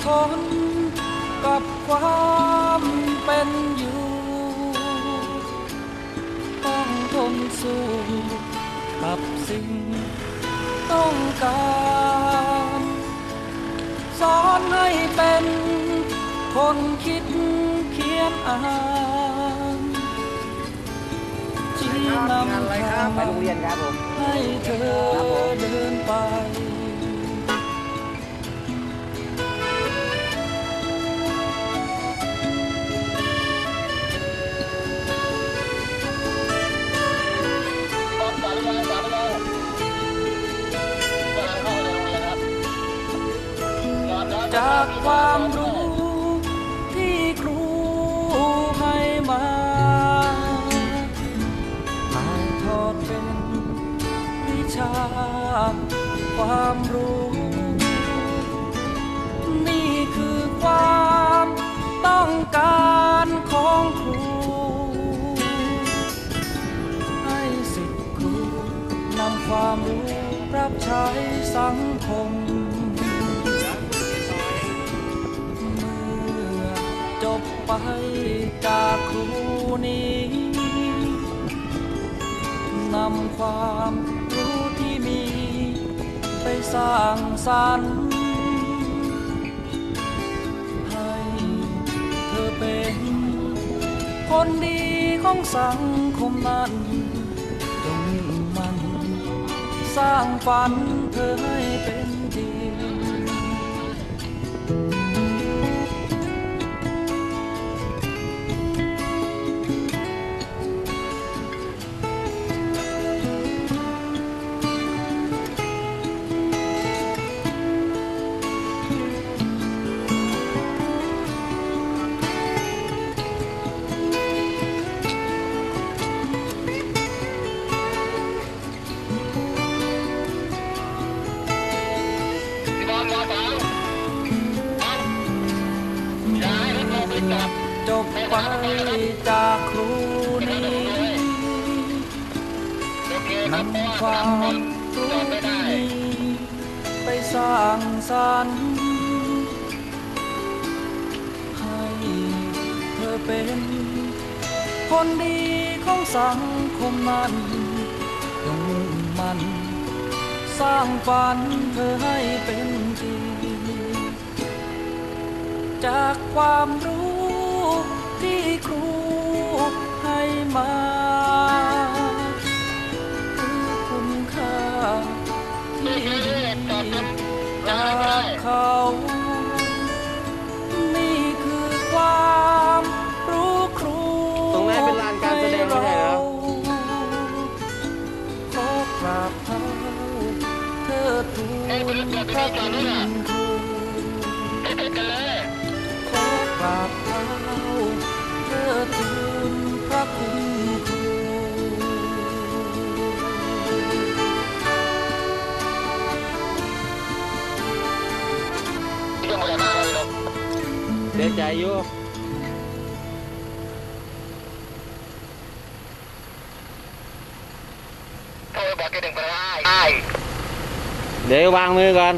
จำทนกับความเป็นอยู่ ต้องทนสู้กับสิ่งต้องการสอนให้เป็นคนคิดเขียนอ่านชี้นำทางไปโรงเรียนครับผมให้เธอเดินไป จากความรู้ที่ครูให้มาถ่ายทอดเป็นวิชาความรู้ นี่คือความต้องการของครู ให้สิทธิครูนำความรู้รับใช้สังคม ไปจากครูนี้นำความรู้ที่มี ไปสร้างสรรค์ให้เธอเป็นคนดีของสังคมนั้นจงมันสร้างฝันเธอให้เป็นจริง จบไปจากครูนี้นำความรู้ที่มีไปสร้างสรรค์ให้เธอเป็นคนดีของสังคมนั้นจงมุ่งมัน สร้างฝันเธอให้เป็นจริงจากความรู้ ที่ครูให้มาคือคุณค่าที่ดีจากเขานี่คือความรู้ครูตรงนั้นเป็นลานการแสดงไม่ใช่เหรอขอกราบเท้าเธอทูลพระคุณครูขอกราบ เสียใจอยู่โทรบอก